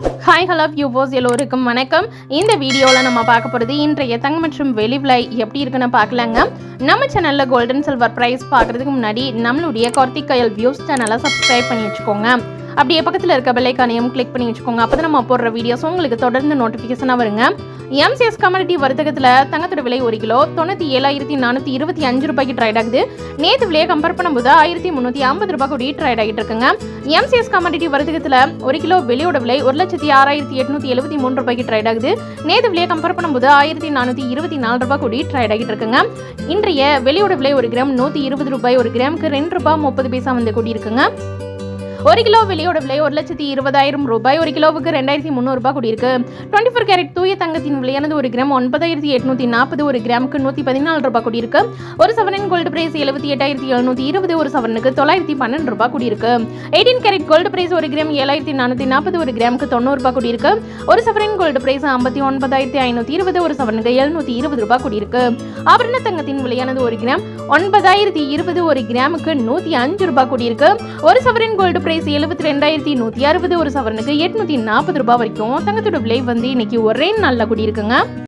Hi hello யூவோஸ் எல்லோருக்கும் வணக்கம். இந்த வீடியோவில் நம்ம பார்க்க போகிறது இன்றைய தங்கம் மற்றும் வெளி விலை எப்படி இருக்குன்னு பார்க்கலாங்க. நம்ம சேனலில் கோல்டன் சில்வர் ப்ரைஸ் பார்க்குறதுக்கு முன்னாடி நம்மளுடைய கார்த்திக் கயல் வியூஸ் சேனலை சப்ஸ்கிரைப் பண்ணி வச்சுக்கோங்க. அப்படியே பக்கத்தில் இருக்க பெல்லைக்கானையும் கிளிக் பண்ணி வச்சுக்கோங்க. அப்போ நம்ம போடுற வீடியோஸ் உங்களுக்கு தொடர்ந்து நோட்டிஃபிகேஷனாக வருங்க. எம்சிஎஸ் கமாடிட்டி வர்த்தகத்தில் தங்கத்தோட விலை ஒரு கிலோ தொண்ணூற்றி ஏழாயிரத்தி நானூற்றி இருபத்தி அஞ்சு ரூபாய்க்கு ட்ரைட் ஆகுது. நேற்று விலையை கம்பேர் பண்ணும்போது ஆயிரத்தி முந்நூற்றி ஐம்பது ரூபாய் கூடி ட்ரைட் ஆகிட்டு இருக்குங்க. எம்சிஎஸ் கமாடிட்டி வர்த்தகத்தில் ஒரு கிலோ வெளியோட விலை ஒரு லட்சத்தி ஆறாயிரத்தி எட்நூற்றி எழுபத்தி மூணு ரூபாய்க்கு ட்ரைட் ஆகுது. நேற்று விலையை கம்பேர் பண்ணும்போது ஆயிரத்தி நானூற்றி இருபத்தி நாலு ரூபாய் கூடி ட்ரைட் ஆகிட்டு இருக்குங்க. இன்றைய வெளியோட விலை ஒரு கிராம் நூற்றி இருபது ரூபாய் ஒரு கிராமுக்கு ரெண்டு ரூபாய் முப்பது பைசா வந்து கூடி இருக்குங்க. ஒரு கிலோ வெளியோட விலை ஒரு லட்சத்தி இருபதாயிரம் ரூபாய். ஒரு கிலோவுக்கு ரெண்டாயிரத்தி முந்நூறுபா கூடியிருக்கு. டுவெண்ட்டி ஃபோர் கேரட் தூய தங்கத்தின் விலையானது ஒரு கிராம் ஒன்பதாயிரத்தி எட்நூத்தி நாற்பது ஒரு கிராமுக்கு நூற்றி பதினாலு ரூபாய் கூடியிருக்கு. ஒரு சவரன் கோல்டு பிரைஸ் எழுபத்தி எட்டாயிரத்தி எழுநூத்தி இருபது ஒரு சவரனுக்கு தொள்ளாயிரத்தி பன்னெண்டு ரூபாய் கூடியிருக்கு. எயிட்டீன் கேரட் கோல்டு பிரைஸ் ஒரு கிராம் ஏழாயிரத்தி நானூற்றி நாற்பது ஒரு கிராமுக்கு தொண்ணூறு ரூபாய் கூடியிருக்கு. ஒரு சவரன் கோல்டு பிரைஸ் ஐம்பத்தி ஒன்பதாயிரத்தி ஐநூற்றி இருபது ஒரு சவரனுக்கு எழுநூற்றி இருபது ரூபாய் கூடியிருக்கு. ஆபரண தங்கத்தின் விலையானது ஒரு கிராம் ஒன்பதாயிரத்தி இருபது ஒரு கிராமுக்கு நூற்றி அஞ்சு ரூபாய் கூடியிருக்கு. ஒரு சவரன் கோல்டு பிரைஸ் எழுபத்தி ரெண்டாயிரத்தி நூற்றி அறுபது ஒரு சவரனுக்கு எட்நூற்றி நாற்பது ரூபாய் வரைக்கும் தங்கத்தோட விலை வந்து இன்னைக்கு ஒரே நாளில் கூடியிருக்குங்க.